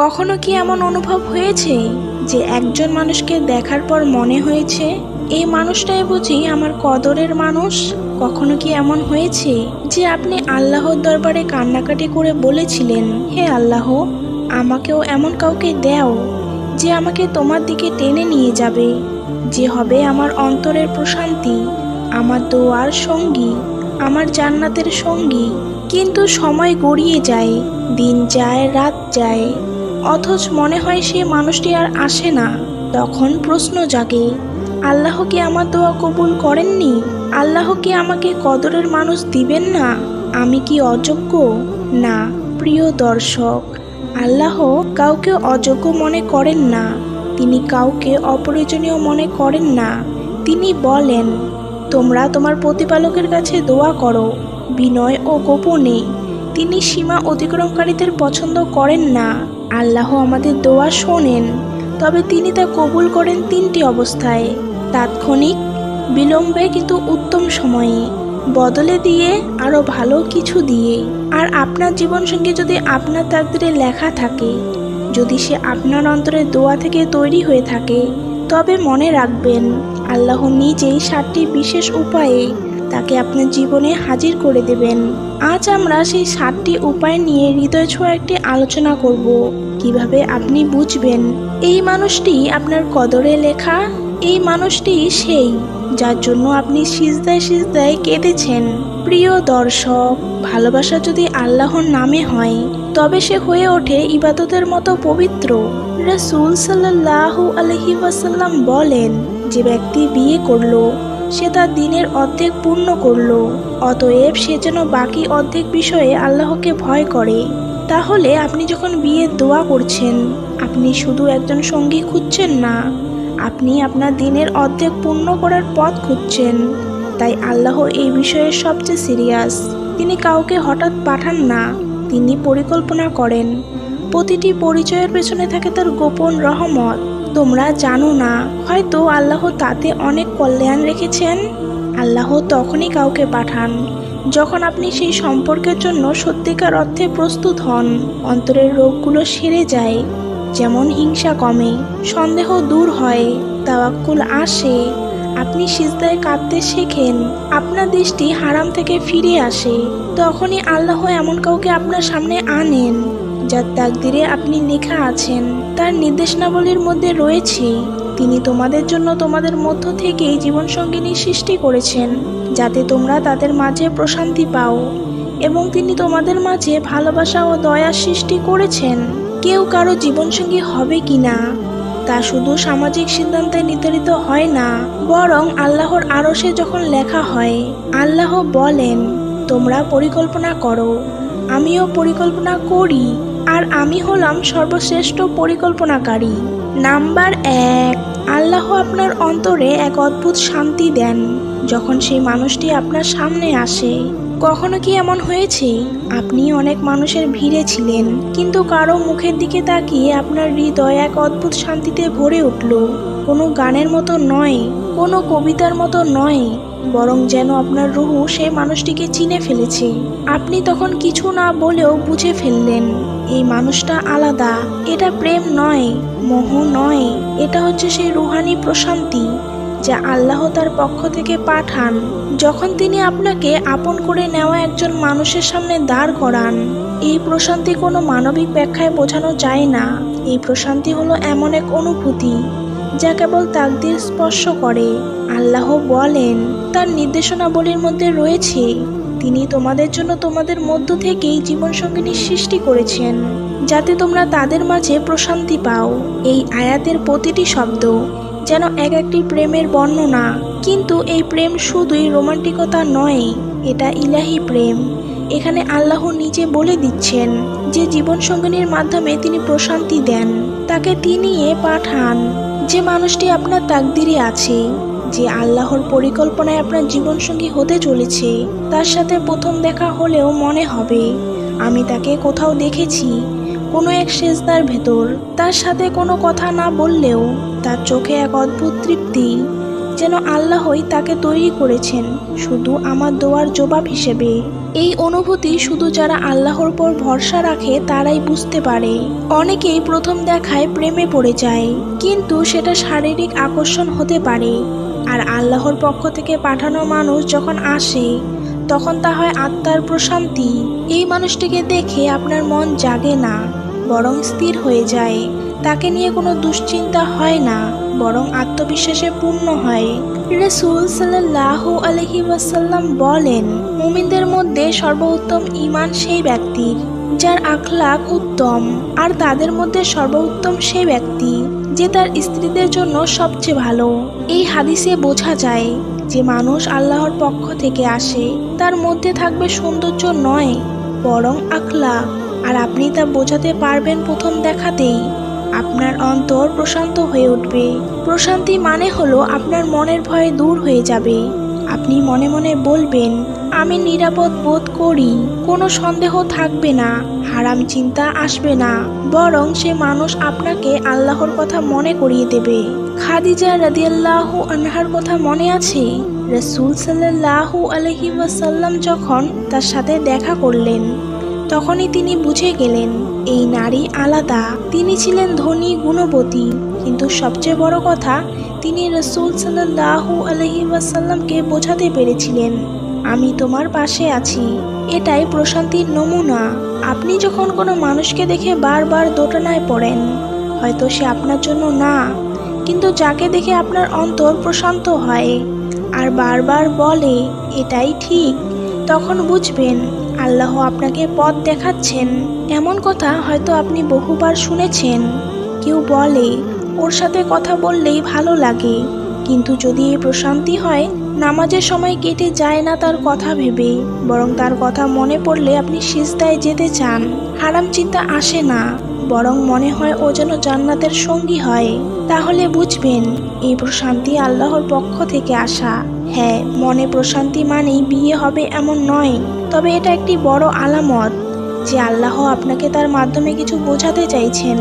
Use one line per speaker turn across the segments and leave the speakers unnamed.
কখনো কি এমন অনুভব হয়েছে যে একজন মানুষকে দেখার পর মনে হয়েছে, এই মানুষটাই বুঝি আমার কদরের মানুষ কখনো কি এমন হয়েছে যে আপনি আল্লাহর দরবারে কান্নাকাটি করে বলেছিলেন, হে আল্লাহ, আমাকেও এমন কাউকে দাও যে আমাকে তোমার দিকে টেনে নিয়ে যাবে, যে হবে আমার অন্তরের প্রশান্তি, আমার দোয়ার সঙ্গী, আমার জান্নাতের সঙ্গী কিন্তু সময় গড়িয়ে যায়, দিন যায়, রাত যায়। অথচ মনে হয় সে মানুষটি আর আসে না। তখন প্রশ্ন জাগে, আল্লাহ কি আমার দোয়া কবুল করেননি? আল্লাহ কি আমাকে কদরের মানুষ দিবেন না? আমি কি অযোগ্য? না, প্রিয় দর্শক, আল্লাহ কাউকে অযোগ্য মনে করেন না। তিনি কাউকে অপ্রয়োজনীয় মনে করেন না। তিনি বলেন, তোমরা তোমার প্রতিপালকের কাছে দোয়া করো, বিনয় ও গোপনে। তিনি সীমা অতিক্রমকারীদের পছন্দ করেন না। আল্লাহ আমাদের দোয়া শোনেন, তবে তিনি তা কবুল করেন তিনটি অবস্থায়। তাৎক্ষণিক, বিলম্বে কিন্তু উত্তম সময়ে, বদলে দিয়ে আরও ভালো কিছু দিয়ে। আর আপনার জীবনসঙ্গী যদি আপনার তাকদিরে লেখা থাকে, যদি সে আপনার অন্তরের দোয়া থেকে তৈরি হয়ে থাকে, তবে মনে রাখবেন, আল্লাহ নিজেই সাতটি বিশেষ উপায়ে তাকে আপনার জীবনে হাজির করে দেবেন। আজ আমরা সেই সাতটি উপায় নিয়ে হৃদয় ছোঁয়া একটি আলোচনা করব। কীভাবে আপনি বুঝবেন? এই মানুষটি আপনার কদরে লেখা, এই মানুষটি সেই যার জন্য আপনি সিজদায় সিজদায় কেঁদেছেন। প্রিয় দর্শক, ভালোবাসা যদি আল্লাহর নামে হয়, তবে সে হয়ে ওঠে ইবাদতের মতো পবিত্র। রসুল সাল্লাহু আলহি ওয়াসাল্লাম বলেন, যে ব্যক্তি বিয়ে করল সে তার দিনের অর্ধেক পূর্ণ করল। অতএব সে যেন বাকি অর্ধেক বিষয়ে আল্লাহকে ভয় করে। তাহলে আপনি যখন বিয়ের দোয়া করছেন, আপনি শুধু একজন সঙ্গী খুঁজছেন না, আপনি আপনার দিনের অর্ধেক পূর্ণ করার পথ খুঁজছেন। তাই আল্লাহ এই বিষয়ে সবচেয়ে সিরিয়াস। তিনি কাউকে হঠাৎ পাঠান না, তিনি পরিকল্পনা করেন। প্রতিটি পরিচয়ের পেছনে থাকে তার গোপন রহমত। তোমরা জানো না, হয়তো আল্লাহ তাতে অনেক কল্যাণ রেখেছেন, আল্লাহ তখনই কাউকে পাঠান। যখন আপনি সেই সম্পর্কের জন্য সত্যিকার অর্থে প্রস্তুত হন, অন্তরের রোগগুলো সেরে যায়, যেমন হিংসা কমে, সন্দেহ দূর হয়, তাওয়াক্কুল আসে, আপনি সিজদায় কাঁদতে শেখেন, আপনার দৃষ্টি হারাম থেকে ফিরে আসে, তখনই আল্লাহ এমন কাউকে আপনার সামনে আনেন, যার তাকদিরে আপনি লেখা আছেন, তার নির্দেশনাবলীর মধ্যে রয়েছে। তিনি তোমাদের জন্য তোমাদের মধ্য থেকেই জীবনসঙ্গিনী সৃষ্টি করেছেন, যাতে তোমরা তাদের মাঝে প্রশান্তি পাও এবং তিনি তোমাদের মাঝে ভালোবাসা ও দয়া সৃষ্টি করেছেন। কেউ কারও জীবনসঙ্গী হবে কি না তা শুধু সামাজিক সিদ্ধান্তে নির্ধারিত হয় না, বরং আল্লাহর আরশে যখন লেখা হয়, আল্লাহ বলেন, তোমরা পরিকল্পনা করো, আমিও পরিকল্পনা করি, আর আমি হলাম সর্বশ্রেষ্ঠ পরিকল্পনাকারী। নাম্বার এক। আল্লাহ আপনার অন্তরে এক অদ্ভুত শান্তি দেন যখন সেই মানুষটি আপনার সামনে আসে। কখনো কি এমন হয়েছে? আপনি অনেক মানুষের ভিড়ে ছিলেন, কিন্তু কারও মুখের দিকে তাকিয়ে আপনার হৃদয় এক অদ্ভুত শান্তিতে ভরে উঠল। কোনো গানের মতো নয়, কোনো কবিতার মতো নয়। বরং যেন আপনার রুহু সেই মানুষটিকে চিনে ফেলেছে। আপনি তখন কিছু না বলেও বুঝে ফেললেন, এই মানুষটা আলাদা, এটা প্রেম নয়, মোহ নয়, এটা হচ্ছে সেই রুহানি প্রশান্তি, যা আল্লাহ তার পক্ষ থেকে পাঠান। যখন তিনি আপনাকে আপন করে নেওয়া একজন মানুষের সামনে দাঁড় করান, এই প্রশান্তি কোনো মানবিক ব্যাখ্যায় বোঝানো যায় না। এই প্রশান্তি হলো এমন এক অনুভূতি যা কেবল তাকদির স্পর্শ করে। আল্লাহ বলেন, তার নির্দেশনাবলীর মধ্যে রয়েছে, তিনি তোমাদের জন্য তোমাদের মধ্য থেকেই জীবনসঙ্গিনী সৃষ্টি করেছেন, যাতে তোমরা তাদের মাঝে প্রশান্তি পাও। এই আয়াতের প্রতিটি শব্দ যেন এক একটি প্রেমের বর্ণনা, কিন্তু এই প্রেম শুধুই রোমান্টিকতা নয়, এটা ইলাহি প্রেম। এখানে আল্লাহ নিজে বলে দিচ্ছেন যে জীবনসঙ্গিনীর মাধ্যমে তিনি প্রশান্তি দেন, তাকে তিনি পাঠান। যে মানুষটি আপনার তাকদিরে আছে, যে আল্লাহর পরিকল্পনায় আপনার জীবনসঙ্গী হতে চলেছে, তার সাথে প্রথম দেখা হলেও মনে হবে, আমি তাকে কোথাও দেখেছি, কোনো এক সেজদার ভেতর। তার সাথে কোনো কথা না বললেও তার চোখে এক অদ্ভুত তৃপ্তি, যেন আল্লাহই তাকে তৈরি করেছেন, শুধু আমার দোয়ার জবাব হিসেবে। এই অনুভূতি শুধু যারা আল্লাহর উপর ভরসা রাখে তারাই বুঝতে পারে। অনেকেই প্রথম দেখায় প্রেমে পড়ে যায়, কিন্তু সেটা শারীরিক আকর্ষণ হতে পারে। আর আল্লাহর পক্ষ থেকে পাঠানো মানুষ যখন আসে, তখন তা হয় আত্মার প্রশান্তি। এই মানুষটিকে দেখে আপনার মন জাগে না, বরং স্থির হয়ে যায়। তাকে নিয়ে কোনো দুশ্চিন্তা হয় না, বরং আত্মবিশ্বাসে পূর্ণ হয়। রসুল সাল্লাহ আলহি ওয়াসাল্লাম বলেন, মুমিনদের মধ্যে সর্বোত্তম ঈমান সেই ব্যক্তির যার আখলাক উত্তম, আর তাদের মধ্যে সর্বোত্তম সেই ব্যক্তি, যে তার স্ত্রীদের জন্য সবচেয়ে ভালো। এই হাদিসে বোঝা যায়, যে মানুষ আল্লাহর পক্ষ থেকে আসে, তার মধ্যে থাকবে সৌন্দর্য নয়, বরং আখলাক আর আপনি তা বোঝাতে পারবেন প্রথম দেখাতেই। আপনার অন্তর প্রশান্ত হয়ে উঠবে। প্রশান্তি মানে হলো আপনার মনের ভয় দূর হয়ে যাবে। আপনি মনে মনে বলবেন, আমি নিরাপদ বোধ করি, কোনো সন্দেহ থাকবে না, হারাম চিন্তা আসবে না, বরং সে মানুষ আপনাকে আল্লাহর কথা মনে করিয়ে দেবে। খাদিজা রাদিয়াল্লাহু আনহার কথা মনে আছে? রসুল সাল্লাল্লাহু আলহি ওয়াসাল্লাম যখন তার সাথে দেখা করলেন তখনই তিনি বুঝে গেলেন, এই নারী আলাদা। তিনি ছিলেন ধনী, গুণবতী। কিন্তু সবচেয়ে বড় কথা, তিনি রসুল সাল্লাহু আলহি ওয়াসাল্লামকে বোঝাতে পেরেছিলেন, আমি তোমার পাশে আছি। এটাই প্রশান্তির নমুনা। আপনি যখন কোনো মানুষকে দেখে বারবার দোটানায় পড়েন, হয়তো সে আপনার জন্য না, কিন্তু যাকে দেখে আপনার অন্তর প্রশান্ত হয়, আর বারবার বলে, এটাই ঠিক, তখন বুঝবেন আল্লাহ আপনাকে পথ দেখাচ্ছেন। এমন কথা হয়তো আপনি বহুবার শুনেছেন। কেউ বলে, ওর সাথে কথা বললেই ভালো লাগে। কিন্তু যদি এই প্রশান্তি হয়, নামাজের সময় কেটে যায় না তার কথা ভেবে, বরং তার কথা মনে পড়লে আপনি সিজদায় যেতে চান। হারাম চিন্তা আসে না, বরং মনে হয় ও যেন জান্নাতের সঙ্গী হয়। তাহলে বুঝবেন, এই প্রশান্তি আল্লাহর পক্ষ থেকে আসা। হ্যাঁ মনে প্রশান্তি মানেই বিয়ে হবে এমন নয়। তবে এটা একটি বড় আলামত যে আল্লাহ আপনাকে তার মাধ্যমে কিছু বোঝাতে চাইছেন।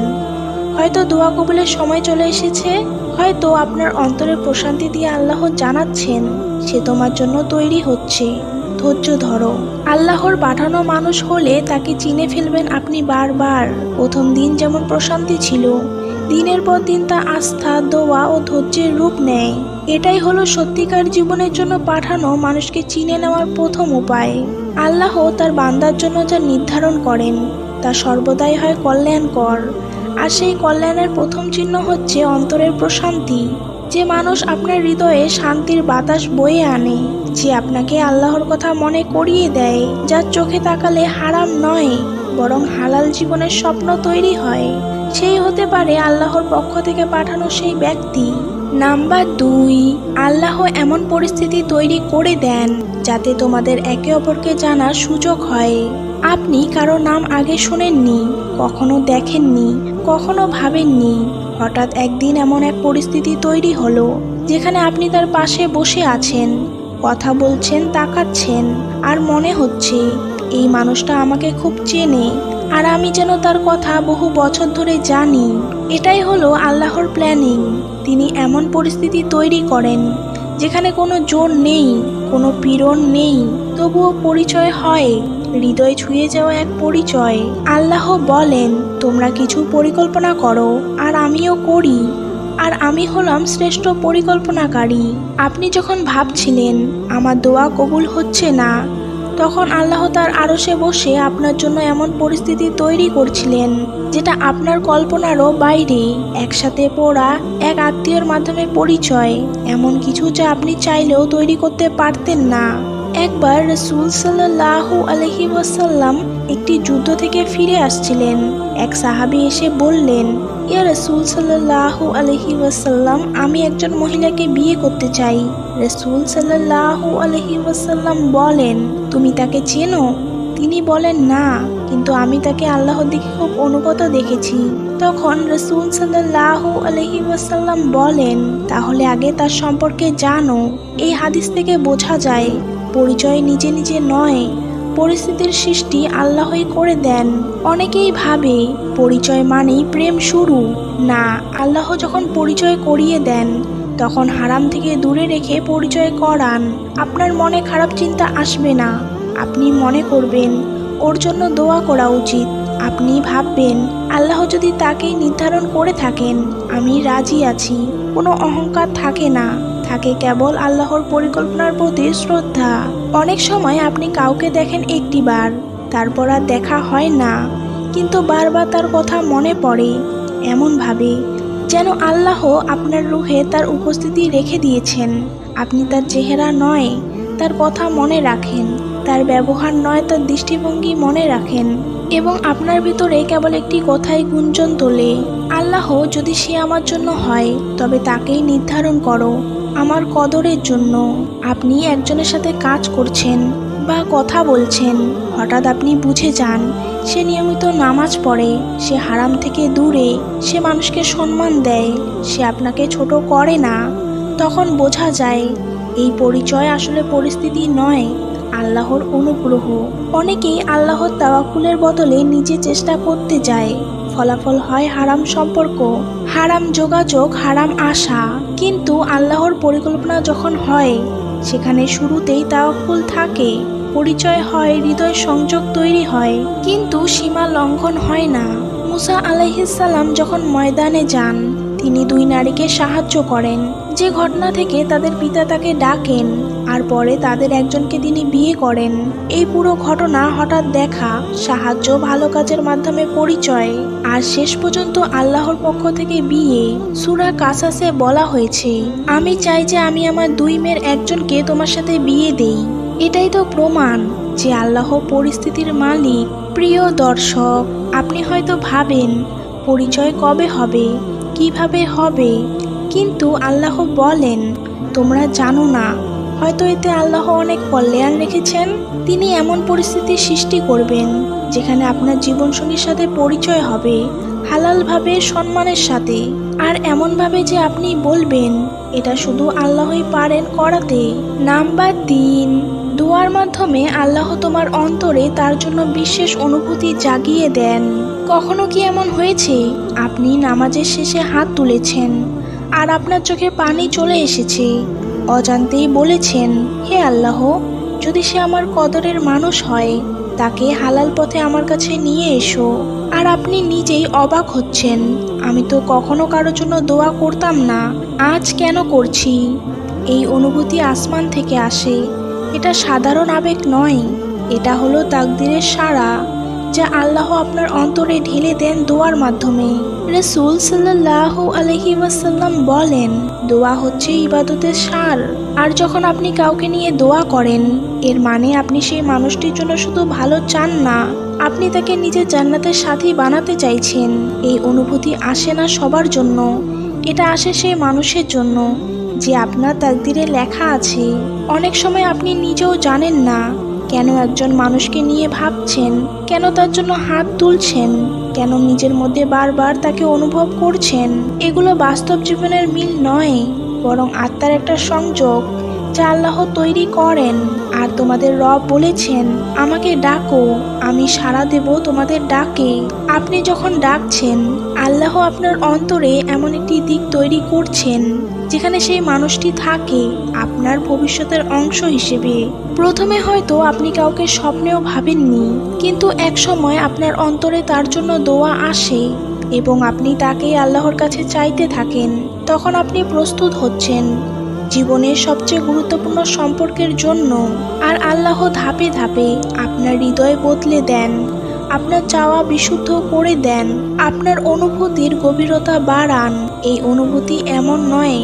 হয়তো দোয়া কবুলের সময় চলে এসেছে, হয়তো আপনার অন্তরের প্রশান্তি দিয়ে আল্লাহ জানাচ্ছেন, সে তোমার জন্য তৈরি হচ্ছে। ধৈর্য ধরো। আল্লাহর পাঠানো মানুষ হলে তাকে চিনে ফেলবেন আপনি বারবার। প্রথম দিন যেমন প্রশান্তি ছিল দিনের পর দিন তা আস্থা, দোয়া ও ধৈর্যের রূপ নেয়। এটাই হলো সত্যিকার জীবনের জন্য পাঠানো মানুষকে চিনে নেওয়ার প্রথম উপায়। আল্লাহ তার বান্দার জন্য যা নির্ধারণ করেন, তা সর্বদাই হয় কল্যাণকর। আর সেই কল্যাণের প্রথম চিহ্ন হচ্ছে অন্তরের প্রশান্তি। যে মানুষ আপনার হৃদয়ে শান্তির বাতাস বয়ে আনে, যে আপনাকে আল্লাহর কথা মনে করিয়ে দেয়, যার চোখে তাকালে হারাম নয়, বরং হালাল জীবনের স্বপ্ন তৈরি হয়। সেই হতে পারে আল্লাহর পক্ষ থেকে পাঠানো সেই ব্যক্তি। নাম্বার দুই, আল্লাহ এমন পরিস্থিতি তৈরি করে দেন যাতে তোমাদের একে অপরকে জানার সুযোগ হয়। আপনি কারও নাম আগে শুনেননি, কখনো দেখেননি, কখনো ভাবেননি। হঠাৎ একদিন এমন এক পরিস্থিতি তৈরি হলো, যেখানে আপনি তার পাশে বসে আছেন, কথা বলছেন, তাকাচ্ছেন, আর মনে হচ্ছে, এই মানুষটা আমাকে খুব চেনে। আর আমি যেন তার কথা বহু বছর ধরে জানি। এটাই হলো আল্লাহর প্ল্যানিং তিনি এমন পরিস্থিতি তৈরি করেন, যেখানে কোনো জোর নেই, কোনো পীড়ন নেই, তবুও পরিচয় হয়, হৃদয় ছুঁয়ে যাওয়া এক পরিচয়। আল্লাহ বলেন, তোমরা কিছু পরিকল্পনা করো, আর আমিও করি। আর আমি হলাম শ্রেষ্ঠ পরিকল্পনাকারী। আপনি যখন ভাবছিলেন, আমার দোয়া কবুল হচ্ছে না তখন আল্লাহ তার আরশে বসে আপনার জন্য এমন পরিস্থিতি তৈরি করছিলেন, যেটা আপনার কল্পনারও বাইরে, একসাথে পড়া, এক আত্মীয়র মাধ্যমে পরিচয়, এমন কিছু যা আপনি চাইলেও তৈরি করতে পারতেন না। একবার রসুল সাল্লাহ আলহি একটি যুদ্ধ থেকে ফিরে আসছিলেন। এক সাহাবি এসে বললেন, ইয়া রসুল সাল্লাহু আলহি ওয়াসাল্লাম, আমি একজন মহিলাকে বিয়ে করতে চাই। রসুল সাল্লাহু আলহি ওয়াসাল্লাম বলেন, তুমি তাকে চেনো? তিনি বলেন, না, কিন্তু আমি তাকে আল্লাহর দিকে খুব অনুগত দেখেছি। তখন রসুল সাল্লাহ আলহি ওয়াসাল্লাম বলেন, তাহলে আগে তার সম্পর্কে জানো। এই হাদিস থেকে বোঝা যায়, পরিচয় নিজে নিজে নয় পরিস্থিতির সৃষ্টি আল্লাহই করে দেন। অনেকেই ভাবে, পরিচয় মানেই প্রেম শুরু। না, আল্লাহ যখন পরিচয় করিয়ে দেন, তখন হারাম থেকে দূরে রেখে পরিচয় করান। আপনার মনে খারাপ চিন্তা আসবে না। আপনি মনে করবেন, ওর জন্য দোয়া করা উচিত। আপনি ভাববেন, আল্লাহ যদি তাকেই নির্ধারণ করে থাকেন, আমি রাজি আছি। কোনো অহংকার থাকে না। থাকে কেবল আল্লাহর পরিকল্পনার প্রতি শ্রদ্ধা। অনেক সময় আপনি কাউকে দেখেন একটিবার, তারপর আর দেখা হয় না, কিন্তু বারবার তার কথা মনে পড়ে। এমনভাবে, যেন আল্লাহ আপনার রুহে তার উপস্থিতি রেখে দিয়েছেন। আপনি তার চেহারা নয়, তার কথা মনে রাখেন, তার ব্যবহার নয়, তার দৃষ্টিভঙ্গি মনে রাখেন এবং আপনার ভিতরে কেবল একটি কথাই গুঞ্জন তোলে, আল্লাহ, যদি সে আমার জন্য হয়, তবে তাকেই নির্ধারণ করো। আমার কদরের জন্য আপনি একজনের সাথে কাজ করছেন বা কথা বলছেন, হঠাৎ আপনি বুঝে যান, সে নিয়মিত নামাজ পড়ে, সে হারাম থেকে দূরে, সে মানুষকে সম্মান দেয়, সে আপনাকে ছোট করে না। তখন বোঝা যায়, এই পরিচয় আসলে পরিস্থিতি নয়, আল্লাহর অনুগ্রহ। অনেকেই আল্লাহর তাওয়াক্কুলের বদলে নিজে চেষ্টা করতে যায়। ফলাফল হয় হারাম সম্পর্ক। হারাম যোগাযোগ, হারাম আশা। কিন্তু আল্লাহর পরিকল্পনা যখন হয়, সেখানে শুরুতেই তাওয়াক্কুল থাকে। পরিচয় হয়, হৃদয় সংযোগ তৈরি হয়। কিন্তু সীমা লঙ্ঘন হয় না। মুসা আলাইহিসাল্লাম যখন ময়দানে যান, তিনি দুই নারীকে সাহায্য করেন। যে ঘটনা থেকে তাদের পিতা তাকে ডাকেন আর পরে তাদের একজনকে তিনি বিয়ে করেন। এই পুরো ঘটনা হঠাৎ দেখা, সাহায্য ভালো কাজের মাধ্যমে পরিচয়। আর শেষ পর্যন্ত আল্লাহর পক্ষ থেকে বিয়ে, সুরা কাসাসে বলা হয়েছে, আমি চাই যে আমি আমার দুই মেয়ের একজনকে তোমার সাথে বিয়ে দেই। এটাই তো প্রমাণ যে আল্লাহ পরিস্থিতির মালিক, প্রিয় দর্শক। আপনি হয়তো ভাবেন, পরিচয় কবে হবে? কীভাবে হবে? কিন্তু আল্লাহ বলেন, তোমরা জানো না হয়তো এতে আল্লাহ অনেক কল্যাণ রেখেছেন। তিনি এমন পরিস্থিতি সৃষ্টি করবেন, যেখানে আপনার জীবনসঙ্গীর সাথে পরিচয় হবে, হালালভাবে, সম্মানের সাথে। আর এমনভাবে যে আপনি বলবেন, এটা শুধু আল্লাহই পারেন করাতে। নাম্বার তিন, দোয়ার মাধ্যমে আল্লাহ তোমার অন্তরে তার জন্য বিশেষ অনুভূতি জাগিয়ে দেন। কখনো কি এমন হয়েছে? আপনি নামাজের শেষে হাত তুলেছেন, আর আপনার চোখে পানি চলে এসেছে। অজান্তেই বলেছেন, হে আল্লাহ, যদি সে আমার কদরের মানুষ হয়, তাকে হালাল পথে আমার কাছে নিয়ে এসো। আর আপনি নিজেই অবাক হচ্ছেন। আমি তো কখনো কারোর জন্য দোয়া করতাম না, আজ কেন করছি? এই অনুভূতি আসমান থেকে আসে। এটা সাধারণ আবেগ নয়, এটা হলো তাকদিরের সাড়া। যা আল্লাহ আপনার অন্তরে ঢেলে দেন দোয়ার মাধ্যমে। রসুল সাল্লাহ আলহি ওয়াসাল্লাম বলেন, দোয়া হচ্ছে ইবাদতের সার। আর যখন আপনি কাউকে নিয়ে দোয়া করেন, এর মানে আপনি সেই মানুষটির জন্য শুধু ভালো চান না, আপনি তাকে নিজের জান্নাতের সাথী বানাতে চাইছেন। এই অনুভূতি আসে না সবার জন্য, এটা আসে সেই মানুষের জন্য। যে আপনার তাকদিরে লেখা আছে, অনেক সময় আপনি নিজেও জানেন না কেন একজন মানুষকে নিয়ে ভাবছেন? কেন তার জন্য হাত তুলছেন? কেন নিজের মধ্যে বারবার তাকে অনুভব করছেন? এগুলো বাস্তব জীবনের মিল নয়, বরং আত্মার একটা সংযোগ যা আল্লাহ তৈরি করেন। আর তোমাদের রব বলেছেন, আমাকে ডাকো, আমি সাড়া দেব তোমাদের ডাকে। আপনি যখন ডাকছেন, আল্লাহ আপনার অন্তরে এমন একটি দিক তৈরি করছেন। যেখানে সেই মানুষটি থাকে আপনার ভবিষ্যতের অংশ হিসেবে। প্রথমে হয়তো আপনি কাউকে স্বপ্নেও ভাবেননি, কিন্তু এক সময় আপনার অন্তরে তার জন্য দোয়া আসে এবং আপনি তাকে আল্লাহর কাছে চাইতে থাকেন। তখন আপনি প্রস্তুত হচ্ছেন জীবনের সবচেয়ে গুরুত্বপূর্ণ সম্পর্কের জন্য আর আল্লাহ ধাপে ধাপে আপনার হৃদয় বদলে দেন, আপনার চাওয়া বিশুদ্ধ করে দেন, আপনার অনুভূতির গভীরতা বাড়ান। এই অনুভূতি এমন নয়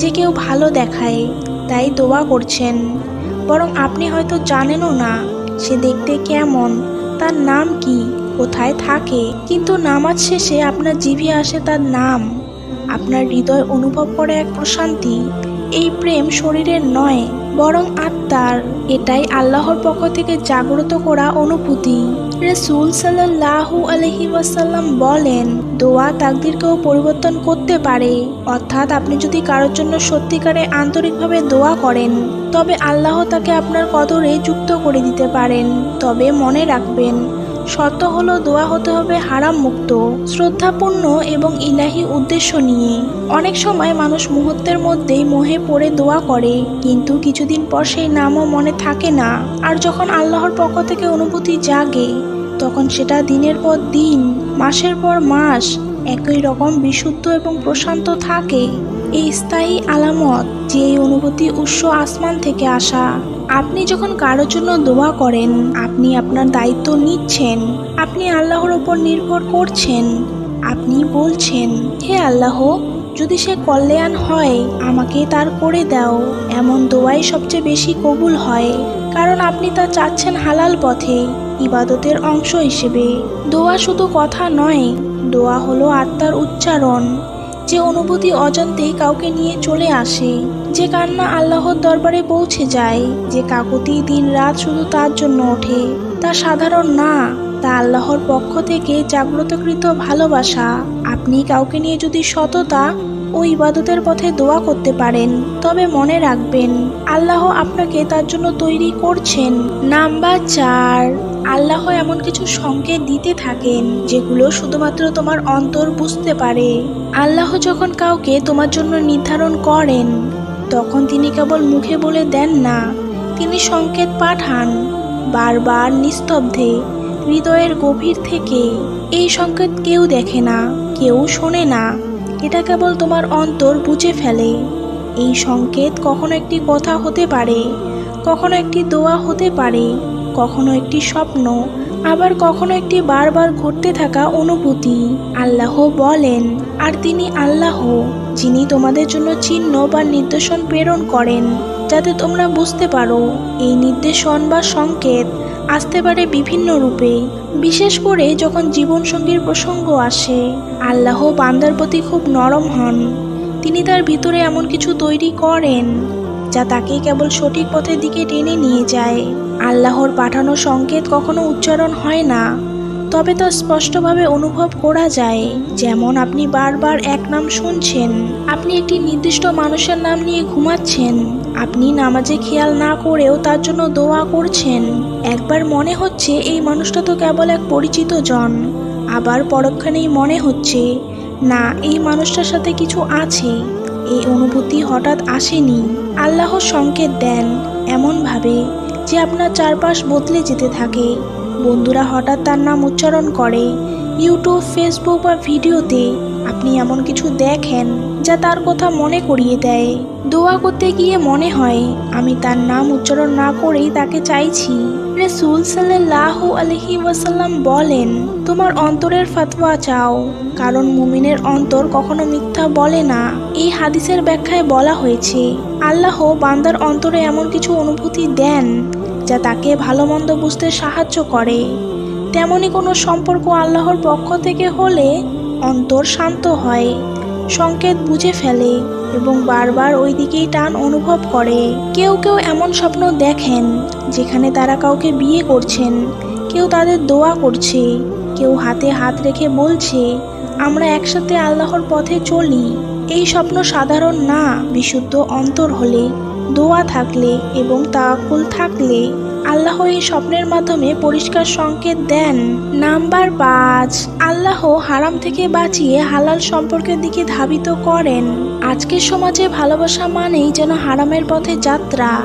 যে কেউ ভালো দেখায়, তাই দোয়া করছেন। বরং আপনি হয়তো জানেনও না সে দেখতে কেমন, তার নাম কি, কোথায় থাকে। কিন্তু নামাজ শেষে আপনার জিভে আসে তার নাম। আপনার হৃদয় অনুভব করে এক প্রশান্তি। এই প্রেম শরীরের নয় বরং আত্মার। এটাই আল্লাহর পক্ষ থেকে জাগ্রত করা অনুভূতি। রসুল সাল্লাহু আলহি ওয়াসাল্লাম বলেন, দোয়া তাকদিরকেও পরিবর্তন করতে পারে। অর্থাৎ আপনি যদি কারোর জন্য সত্যিকারে আন্তরিকভাবে দোয়া করেন, তবে আল্লাহ তাকে আপনার কদরে যুক্ত করে দিতে পারেন। তবে মনে রাখবেন শর্ত হলো দোয়া হতে হবে হারাম মুক্ত, শ্রদ্ধাপূর্ণ এবং ইলাহি উদ্দেশ্য নিয়ে। অনেক সময় মানুষ মুহূর্তের মধ্যেই মোহে পড়ে দোয়া করে, কিন্তু কিছুদিন পর সেই নামও মনে থাকে না। আর যখন আল্লাহর পক্ষ থেকে অনুভূতি জাগে, তখন সেটা দিনের পর দিন, মাসের পর মাস একই রকম বিশুদ্ধ এবং প্রশান্ত থাকে এই স্থায়ী আলামত যে এই অনুভূতি উৎস আসমান থেকে আসা। আপনি যখন কারোর জন্য দোয়া করেন, আপনি আপনার দায়িত্ব নিচ্ছেন, আপনি আল্লাহর ওপর নির্ভর করছেন, আপনি বলছেন, হে আল্লাহ, যদি সে কল্যাণ হয়, আমাকে তার করে দাও। এমন দোয়াই সবচেয়ে বেশি কবুল হয়, কারণ আপনি তা চাচ্ছেন হালাল পথে, ইবাদতের অংশ হিসেবে। দোয়া শুধু কথা নয় দোয়া হলো আত্মার উচ্চারণ। যে অনুভূতি অজান্তেই কাউকে নিয়ে চলে আসে, যে কান্না আল্লাহর দরবারে পৌঁছে যায়, যে কাকুতি দিন রাত শুধু তার জন্য ওঠে, তা সাধারণ না, তা আল্লাহর পক্ষ থেকে জাগ্রতকৃত ভালোবাসা। আপনি কাউকে নিয়ে যদি সততা ও ইবাদতের পথে দোয়া করতে পারেন, তবে মনে রাখবেন, আল্লাহ আপনাকে তার জন্য তৈরি করছেন। নাম্বার চার আল্লাহ এমন কিছু সংকেত দিতে থাকেন, যেগুলো শুধুমাত্র তোমার অন্তর বুঝতে পারে। আল্লাহ যখন কাউকে তোমার জন্য নির্ধারণ করেন, তখন তিনি কেবল মুখে বলে দেন না, তিনি সংকেত পাঠান, বারবার নিস্তব্ধে, হৃদয়ের গভীর থেকে। এই সংকেত কেউ দেখে না, কেউ শোনে না, এটা কেবল তোমার অন্তর বুঝে ফেলে। এই সংকেত কখনো একটি কথা হতে পারে, কখনো একটি দোয়া হতে পারে কখনো একটি স্বপ্ন, আবার কখনো একটি বারবার ঘটতে থাকা অনুভূতি। আল্লাহ বলেন, আর তিনি আল্লাহ, যিনি তোমাদের জন্য চিহ্ন বা নির্দেশন প্রেরণ করেন, যাতে তোমরা বুঝতে পারো। এই নির্দেশন বা সংকেত আসতে পারে বিভিন্ন রূপে, বিশেষ করে যখন জীবনসঙ্গীর প্রসঙ্গ আসে। আল্লাহ বান্দার প্রতি খুব নরম হন। তিনি তার ভিতরে এমন কিছু তৈরি করেন। যা তাকে কেবল সঠিক পথের দিকে টেনে নিয়ে যায়। আল্লাহর পাঠানো সংকেত কখনো উচ্চারণ হয় না, তবে তা স্পষ্টভাবে অনুভব করা যায়। যেমন আপনি বারবার এক নাম শুনছেন, আপনি একটি নির্দিষ্ট মানুষের নাম নিয়ে ঘুমাচ্ছেন, আপনি নামাজে খেয়াল না করেও তার জন্য দোয়া করছেন। একবার মনে হচ্ছে এই মানুষটা তো কেবল এক পরিচিত জন, আবার পরক্ষণেই মনে হচ্ছে, না, এই মানুষটার সাথে কিছু আছে। এই অনুভূতি হঠাৎ আসেনি। আল্লাহ সংকেত দেন এমনভাবে যে আপনার চারপাশ বদলে যেতে থাকে। বন্ধুরা হঠাৎ তার নাম উচ্চারণ করে। ইউটিউব, ফেসবুক বা ভিডিওতে আপনি এমন কিছু দেখেন যা তার কথা মনে করিয়ে দেয়। দোয়া করতে গিয়ে মনে হয়, আমি তার নাম উচ্চারণ না করেই তাকে চাইছি। রসুল সাল্লাহ আলহি ওয়াসাল্লাম বলেন, তোমার অন্তরের ফাতোয়া চাও, কারণ মুমিনের অন্তর কখনো মিথ্যা বলে না। এই হাদিসের ব্যাখ্যায় বলা হয়েছে, আল্লাহ বান্দার অন্তরে এমন কিছু অনুভূতি দেন, যা তাকে ভালো মন্দ বুঝতে সাহায্য করে। তেমনি কোনো সম্পর্ক আল্লাহর পক্ষ থেকে হলে অন্তর শান্ত হয়। সংকেত বুঝে ফেলে এবং বারবার ওই দিকেই টান অনুভব করে। কেউ কেউ এমন স্বপ্ন দেখেন, যেখানে তারা কাউকে বিয়ে করছেন। কেউ তাদের দোয়া করছে, কেউ হাতে হাত রেখে বলছে, আমরা একসাথে আল্লাহর পথে চলি। এই স্বপ্ন সাধারণ না, বিশুদ্ধ অন্তর হলে, দোয়া থাকলে এবং তাকুল থাকলে। আল্লাহ এই স্বপ্নের মাধ্যমে পরিষ্কার সংকেত দেন। নাম্বার পাঁচ, আল্লাহ হারাম থেকে বাঁচিয়ে হালাল সম্পর্কের দিকে ধাবিত করেন। আজকের সমাজে ভালোবাসা মানেই যেন হারামের পথে যাত্রা।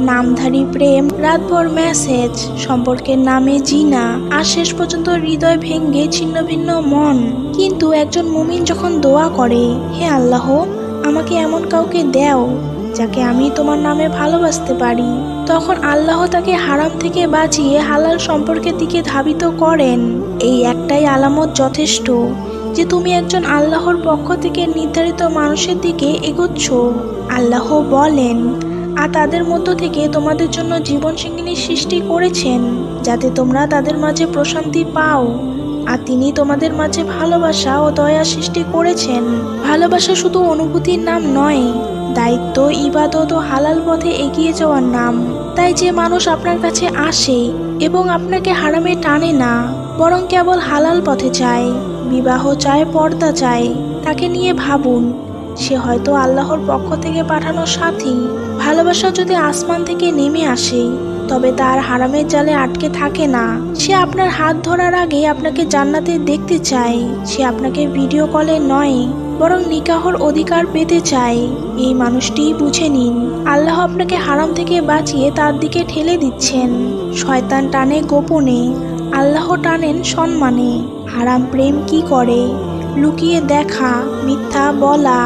নামধারী প্রেম, রাতভর মেসেজ সম্পর্কের নামে জিনা, আর শেষ পর্যন্ত হৃদয় ভেঙ্গে ছিন্ন ভিন্ন মন। কিন্তু একজন মুমিন যখন দোয়া করে, হে আল্লাহ, আমাকে এমন কাউকে দেও। যাকে আমি তোমার নামে ভালোবাসতে পারি। তখন আল্লাহ তাকে হারাম থেকে বাঁচিয়ে হালাল সম্পর্কের দিকে ধাবিত করেন। এই একটাই আলামত যথেষ্ট, যে তুমি একজন আল্লাহর পক্ষ থেকে নির্ধারিত মানুষের দিকে এগোচ্ছ। আল্লাহ বলেন, আর তাদের মধ্য থেকে তোমাদের জন্য জীবন সৃষ্টি করেছেন, যাতে তোমরা তাদের মাঝে প্রশান্তি পাও। আর তিনি তোমাদের মাঝে ভালোবাসা ও দয়া সৃষ্টি করেছেন। ভালোবাসা শুধু অনুভূতির নাম নয়, দায়িত্ব, ইবাদত ও হালাল পথে এগিয়ে যাওয়ার নাম। তাই যে মানুষ আপনার কাছে আসে এবং আপনাকে হারামে টানে না, বরং কেবল হালাল পথে চায় বিবাহ চায়, পর্দা চায়, তাকে নিয়ে ভাবুন, সে হয়তো আল্লাহর পক্ষ থেকে পাঠানো সাথী। ভালোবাসা যদি আসমান থেকে নেমে আসে তবে তার হারামের জালে আটকে থাকে না। সে আপনার হাত ধরার আগে আপনাকে জান্নাতে দেখতে চায়। সে আপনাকে ভিডিও কলে নয়, বরং নিকাহর অধিকার পেতে চায়। এই মানুষটিই বুঝে নিন, আল্লাহ আপনাকে হারাম থেকে বাঁচিয়ে তার দিকে ঠেলে দিচ্ছেন। শয়তান টানে গোপনে, আল্লাহ টানেন সম্মানে। হারাম প্রেম কি করে? লুকিয়ে দেখা, মিথ্যা বলা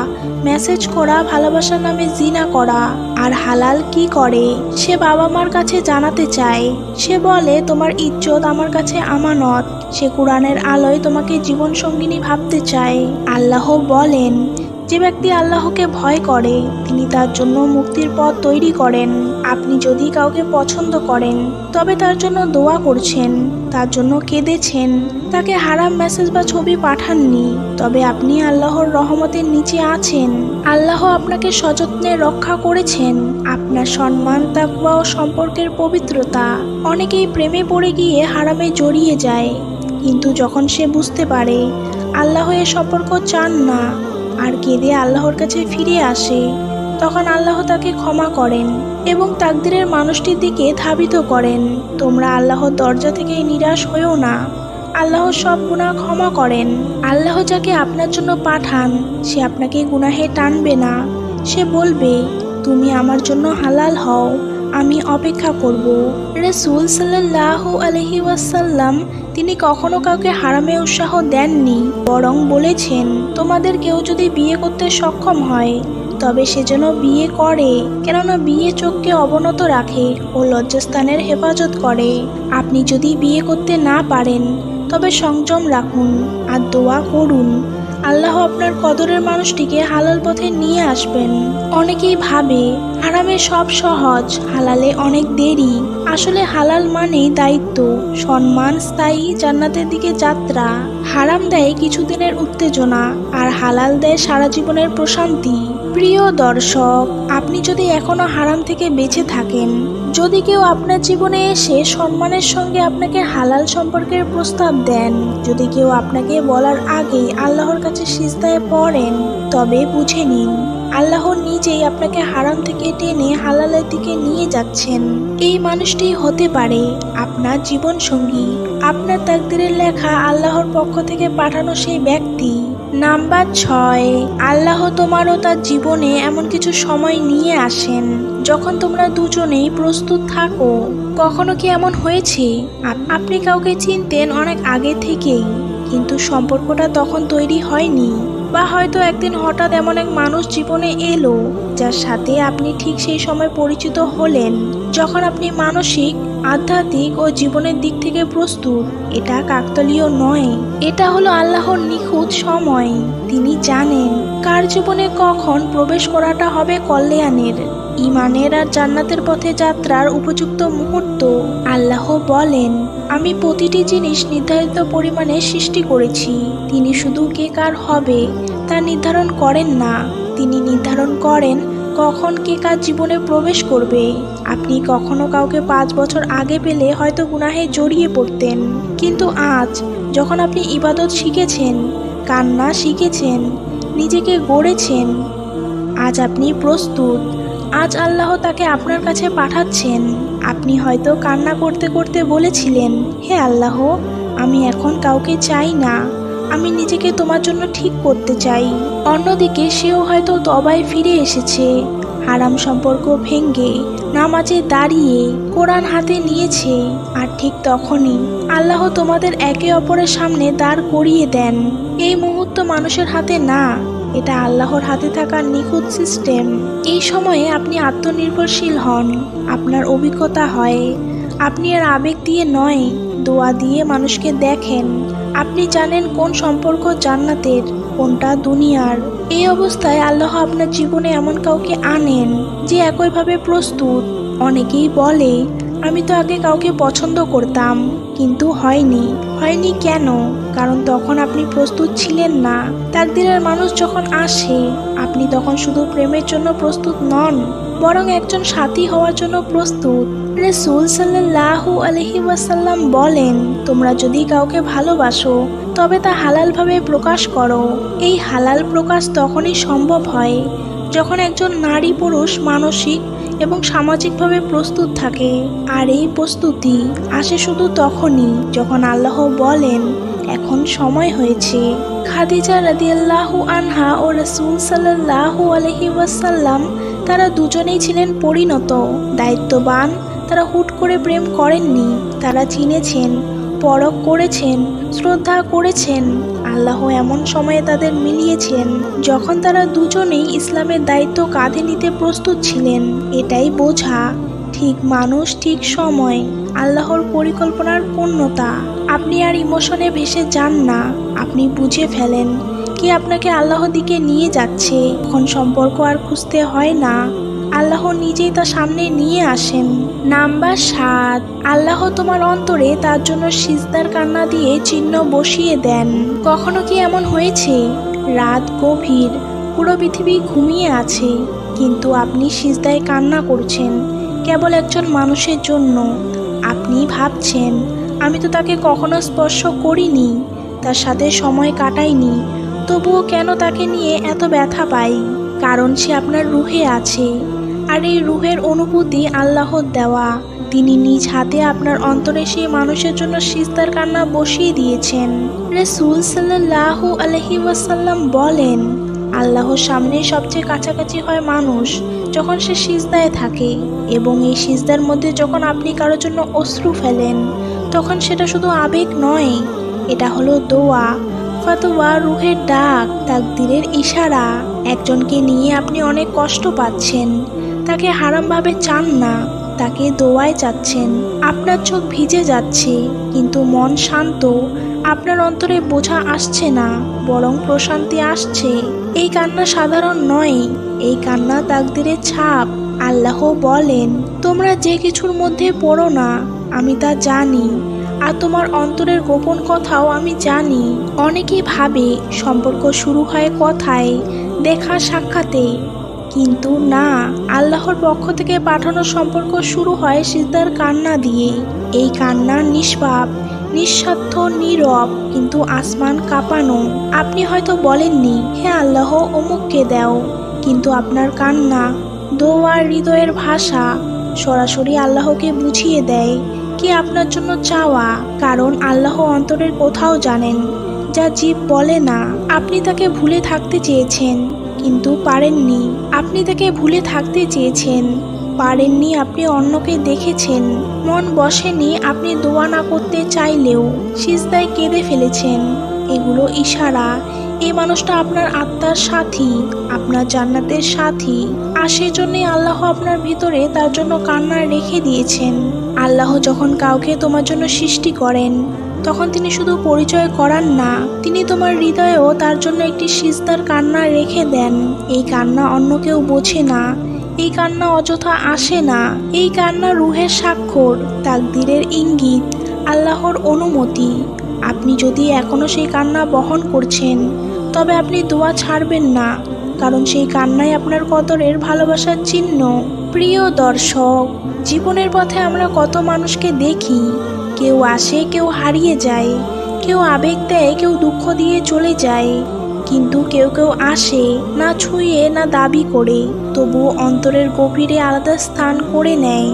মেসেজ করা ভালোবাসার নামে জিনা করা, আর হালাল কি করে? সে বাবা মার কাছে জানাতে চায়। সে বলে, তোমার ইজ্জত আমার কাছে আমানত। সে কোরআনের আলোয় তোমাকে জীবন সঙ্গিনী ভাবতে চায়। আল্লাহ বলেন যে ব্যক্তি আল্লাহকে ভয় করে, তিনি তার জন্য মুক্তির পথ তৈরি করেন। আপনি যদি কাউকে পছন্দ করেন, তবে তার জন্য দোয়া করছেন, তার জন্য কেঁদেছেন, তাকে হারাম মেসেজ বা ছবি পাঠাননি, তবে আপনি আল্লাহর রহমতের নিচে আছেন। আল্লাহ আপনাকে সযত্নে রক্ষা করেছেন। আপনার সম্মান, তাকওয়া ও সম্পর্কের পবিত্রতা অনেকেই প্রেমে পড়ে গিয়ে হারামে জড়িয়ে যায়। কিন্তু যখন সে বুঝতে পারে, আল্লাহ এ সম্পর্ক চান না আর কেঁদে আল্লাহর কাছে ফিরে আসে। তখন আল্লাহ তাকে ক্ষমা করেন এবং তাকদিরের মানুষটির দিকে ধাবিত করেন। তোমরা আল্লাহর দরজা থেকে নিরাশ হয়েও না। আল্লাহ সব গুনাহ ক্ষমা করেন। আল্লাহ যাকে আপনার জন্য পাঠান, সে আপনাকে গুনাহে টানবে না। সে বলবে, তুমি আমার জন্য হালাল হও। আমি অপেক্ষা করব। রসুল সাল্লাহ আলহি ওয়াসাল্লাম তিনি কখনো কাউকে হারামে উৎসাহ দেননি, বরং বলেছেন, তোমাদের কেউ যদি বিয়ে করতে সক্ষম হয়, তবে সে যেন বিয়ে করে, কেননা বিয়ে চোখকে অবনত রাখে ও লজ্জাস্থানের হেফাজত করে। আপনি যদি বিয়ে করতে না পারেন, তবে সংযম রাখুন আর দোয়া করুন। আল্লাহ আপনার কদরের মানুষটিকে হালাল পথে নিয়ে আসবেন। অনেকেই ভাবে, হারামে সব সহজ, হালালে অনেক দেরি। আসলে হালাল মানেই দায়িত্ব, সম্মান স্থায়ী জান্নাতের দিকে যাত্রা। হারাম দেয় কিছুদিনের উত্তেজনা, আর হালাল দেয় সারা জীবনের প্রশান্তি। প্রিয় দর্শক, আপনি যদি এখনও হারাম থেকে বেঁচে থাকেন যদি কেউ আপনার জীবনে এসে সম্মানের সঙ্গে আপনাকে হালাল সম্পর্কের প্রস্তাব দেন, যদি কেউ আপনাকে বলার আগেই আল্লাহর কাছে সিজদায় পড়েন, তবে বুঝে নিন, আল্লাহ নিজেই আপনাকে হারাম থেকে টেনে হালালের দিকে নিয়ে যাচ্ছেন। এই মানুষটি হতে পারে আপনার জীবন সঙ্গী আপনার তাকদিরের লেখা আল্লাহর পক্ষ থেকে পাঠানো সেই ব্যক্তি। নাম্বার ছয়, আল্লাহ তোমারও তার জীবনে এমন কিছু সময় নিয়ে আসেন যখন তোমরা দুজনেই প্রস্তুত থাকো। কখনো কি এমন হয়েছে? আপনি কাউকে চিনতেন অনেক আগে থেকেই, কিন্তু সম্পর্কটা তখন তৈরি হয়নি। বা হয়তো একদিন হঠাৎ এমন এক মানুষ জীবনে এলো, যার সাথে আপনি ঠিক সেই সময় পরিচিত হলেন, যখন আপনি মানসিক, আধ্যাত্মিক ও জীবনের দিক থেকে প্রস্তুত। এটা কাকতলীয় নয়। এটা হলো আল্লাহর নিখুঁত সময়। তিনি জানেন, কার জীবনে কখন প্রবেশ করাটা হবে কল্যাণের। ইমানের আর জান্নাতের পথে যাত্রার উপযুক্ত মুহূর্ত। আল্লাহ বলেন আমি প্রতিটি জিনিস নির্ধারিত পরিমাণে সৃষ্টি করেছি। তিনি শুধু কে কার হবে, তা নির্ধারণ করেন না। তিনি নির্ধারণ করেন কখন কে কার জীবনে প্রবেশ করবে। আপনি কখনো কাউকে পাঁচ বছর আগে পেলে হয়তো গুনাহে জড়িয়ে পড়তেন। কিন্তু আজ, যখন আপনি ইবাদত শিখেছেন, কান্না শিখেছেন, নিজেকে গড়েছেন, আজ আপনি প্রস্তুত। আজ আল্লাহ তাকে আপনার কাছে পাঠাচ্ছেন। আপনি হয়তো কান্না করতে করতে বলেছিলেন, হে আল্লাহ, আমি এখন কাউকে চাই না। আমি নিজেকে তোমার জন্য ঠিক করতে চাই। অন্যদিকে সেও হয়তো তবায় ফিরে এসেছে। হারাম সম্পর্ক ভেঙ্গে নামাজে দাঁড়িয়ে কোরআন হাতে নিয়েছে। আর ঠিক তখনই আল্লাহ তোমাদের একে অপরের সামনে দাঁড় করিয়ে দেন। এই মুহূর্ত মানুষের হাতে না। এটা আল্লাহর হাতে থাকা নিখুঁত সিস্টেম এই সময়ে আপনি আত্মনির্ভরশীল হন, আপনার অভিজ্ঞতা হয়। আপনি আর আবেগ দিয়ে নয়, দোয়া দিয়ে মানুষকে দেখেন। আপনি জানেন কোন সম্পর্ক জান্নাতের, কোনটা দুনিয়ার। এই অবস্থায় আল্লাহ আপনার জীবনে এমন কাউকে আনেন যে একইভাবে প্রস্তুত। অনেকেই বলে, আমি তো আগে কাউকে পছন্দ করতাম, কিন্তু হয়নি। হয়নি কেন? কারণ তখন আপনি প্রস্তুত ছিলেন না। তাকদিরের মানুষ যখন আসে, আপনি তখন শুধু প্রেমের জন্য প্রস্তুত নন, বরং একজন সাথী হওয়ার জন্য প্রস্তুত। রেসুল সাল্লাহু আলহি ওয়াসাল্লাম বলেন, তোমরা যদি কাউকে ভালোবাসো, তবে তা হালালভাবে প্রকাশ করো। এই হালাল প্রকাশ তখনই সম্ভব হয়, যখন একজন নারী পুরুষ মানসিক এবং সামাজিকভাবে প্রস্তুত থাকে। আর এই প্রস্তুতি আসে শুধু তখনই, যখন আল্লাহ বলেন এখন সময় হয়েছে। খাদিজা রাদিয়াল্লাহু আনহা ও রসুল সাল্লাল্লাহু আলহি ওয়াসাল্লাম, তারা দুজনেই ছিলেন পরিণত, দায়িত্ববান, তারা হুট করে প্রেম করেননি, তারা চিনেছেন, পরখ করেছেন, শ্রদ্ধা করেছেন, আল্লাহ এমন সময়ে তাদের মিলিয়েছেন, যখন তারা দুজনেই ইসলামের দায়িত্ব কাঁধে নিতে প্রস্তুত ছিলেন, এটাই বোঝা। ঠিক মানুষ ঠিক সময়, আল্লাহর পরিকল্পনার পূর্ণতা। আপনি আর ইমোশনে ভেসে যান না, আপনি বুঝে ফেলেন কি আপনাকে আল্লাহ দিকে নিয়ে যাচ্ছে। এখন সম্পর্ক আর খুঁজতে হয় না। আল্লাহ নিজেই তা সামনে নিয়ে আসেন। নাম্বার সাত, আল্লাহ তোমার অন্তরে তার জন্য সিজদার কান্না দিয়ে চিহ্ন বসিয়ে দেন। কখনো কি এমন হয়েছে? রাত গভীর, পুরো পৃথিবী ঘুমিয়ে আছে, কিন্তু আপনি সিজদায় কান্না করছেন। কেবল একজন মানুষের জন্য। আপনি ভাবছেন, আমি তো তাকে কখনো স্পর্শ করিনি, তার সাথে সময় কাটাইনি, তবুও কেন তাকে নিয়ে এত ব্যথা পাই? কারণ সে আপনার রুহে আছে। আর এই রুহের অনুভূতি আল্লাহর দেওয়া। তিনি নিজ হাতে আপনার অন্তরে সেই মানুষের জন্য সিস্তার কান্না বসিয়ে দিয়েছেন। রসুল সাল্লাহ আলহি ওয়াসাল্লাম বলেন আল্লাহর সামনে সবচেয়ে কাছাকাছি হয় মানুষ, যখন সে সিজদায় থাকে এবং এই সিজদার মধ্যে যখন আপনি কারোর জন্য অশ্রু ফেলেন, তখন সেটা শুধু আবেগ নয়, এটা হলো দোয়া। ফাতোয়া রুহের ডাক, তাকদিরের ইশারা। একজনকে নিয়ে আপনি অনেক কষ্ট পাচ্ছেন, তাকে হারামভাবে চান না, তাকে দোয়ায় চাচ্ছেন। আপনার চোখ ভিজে যাচ্ছে, কিন্তু মন শান্ত আপনার অন্তরে বোঝা আসছে না, বরং প্রশান্তি আসছে। এই কান্না সাধারণ নয়, এই কান্না তাকদিরের ছাপ, আল্লাহ বলেন, তোমরা যে কিছুর মধ্যে পড়ো না, আমি তা জানি, আর তোমার অন্তরের গোপন কথাও আমি জানি। অনেকেই ভাবে, সম্পর্ক শুরু হয় কথায়, দেখা সাক্ষাতে। কিন্তু না, আল্লাহর পক্ষ থেকে পাঠানো সম্পর্ক শুরু হয় সিজদার কান্না দিয়ে। এই কান্না নিষ্পাপ নিঃস্বার্থ, নীরব, কিন্তু আসমান কাঁপানো। আপনি হয়তো বলেননি, হে আল্লাহ, অমুককে দাও। কিন্তু আপনার কান্না দোয়ার হৃদয়ের ভাষা সরাসরি আল্লাহকে বুঝিয়ে দেয় কি আপনার জন্য চাওয়া। কারণ আল্লাহ অন্তরের কোথাও জানেন, যা জীব বলে না। আপনি তাকে ভুলে থাকতে চেয়েছেন, কিন্তু পারেননি। আপনি তাকে ভুলে থাকতে চেয়েছেন। পারেননি, আপনি অন্যকে দেখেছেন। মন বসেনি, আপনি দোয়া না করতে চাইলেও সিজদায় কেঁদে ফেলেছেন। এগুলো ইশারা। এই মানুষটা আপনার আত্মার সাথী, আপনার জান্নাতের সাথী। আর সেজন্যই আল্লাহ আপনার ভিতরে তার জন্য কান্না রেখে দিয়েছেন। আল্লাহ যখন কাউকে তোমার জন্য সৃষ্টি করেন, তখন তিনি শুধু পরিচয় করান না, তিনি তোমার হৃদয়েও তার জন্য একটি সিজদার কান্না রেখে দেন। এই কান্না অন্য কেউ বোঝে না। এই কান্না অযথা আসে না। এই কান্না রুহের স্বাক্ষর, তাকদিরের ইঙ্গিত, আল্লাহর অনুমতি। আপনি যদি এখনও সেই কান্না বহন করছেন, তবে আপনি দোয়া ছাড়বেন না, কারণ সেই কান্নাই আপনার কদরের ভালোবাসার চিহ্ন। প্রিয় দর্শক, জীবনের পথে আমরা কত মানুষকে দেখি। কেউ আসে, কেউ হারিয়ে যায়। কেউ আবেগ দেয়, কেউ দুঃখ দিয়ে চলে যায়। কিন্তু কেউ কেউ আসে, না ছুঁয়ে, না দাবি করে। তবুও অন্তরের গভীরে আলাদা স্থান করে নেয়।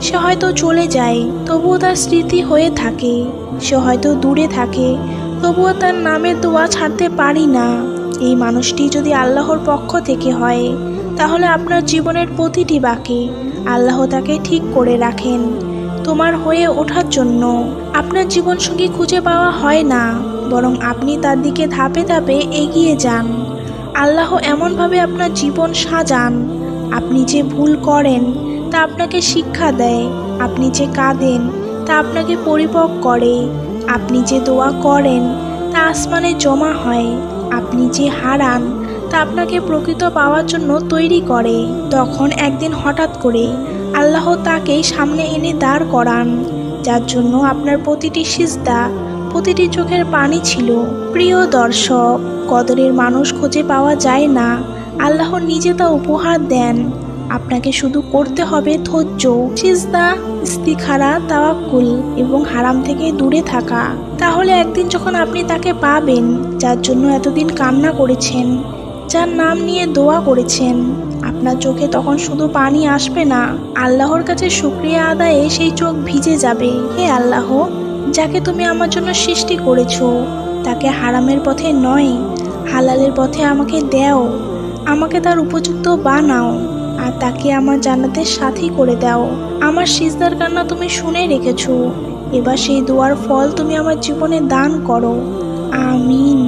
সে হয়তো চলে যায়, তবুও তার স্মৃতি হয়ে থাকে। সে হয়তো দূরে থাকে, তবুও তার নামের দোয়া ছাড়তে পারি না। এই মানুষটি যদি আল্লাহর পক্ষ থেকে হয়, তাহলে আপনার জীবনের প্রতিটি বাকি আল্লাহ তাকে ঠিক করে রাখেন। তোমার হয়ে ওঠার জন্য আপনার জীবনসঙ্গী খুঁজে পাওয়া হয় না। বরং আপনি তার দিকে ধাপে ধাপে এগিয়ে যান। আল্লাহ এমনভাবে আপনার জীবন সাজান। আপনি যে ভুল করেন, তা আপনাকে শিক্ষা দেয়। আপনি যে কাঁদেন, তা আপনাকে পরিপক করে। আপনি যে দোয়া করেন, তা আসমানে জমা হয়। আপনি যে হারান, তা আপনাকে প্রকৃত পাওয়ার জন্য তৈরি করে। তখন একদিন হঠাৎ করে আল্লাহ তাকেই সামনে এনে দাঁড় করান, যার জন্য আপনার প্রতিটি সিজদা প্রতিটি চোখের পানি ছিল। প্রিয় দর্শক, কদরের মানুষ খুঁজে পাওয়া যায় না। আল্লাহ নিজে তা উপহার দেন। আপনাকে শুধু করতে হবে ধৈর্য। সিজদা, ইস্তিখারা, তাওয়াক্কুল এবং হারাম থেকে দূরে থাকা। তাহলে একদিন যখন আপনি তাকে পাবেন, যার জন্য এতদিন কান্না করেছেন, যার নাম নিয়ে দোয়া করেছেন, আপনার চোখে তখন শুধু পানি আসবে না। আল্লাহর কাছে শুক্রিয়া আদায়ে সেই চোখ ভিজে যাবে। হে আল্লাহ যাকে তুমি আমার জন্য সৃষ্টি করেছ, তাকে হারামের পথে নয়, হালালের পথে আমাকে দেও, আমাকে তার উপযুক্ত বানাও, আর তাকে আমার জান্নাতের সাথী করে দাও। আমার সিজদার কান্না তুমি শুনে রেখেছো, এবার সেই দোয়ার ফল তুমি আমার জীবনে দান করো। আমিন।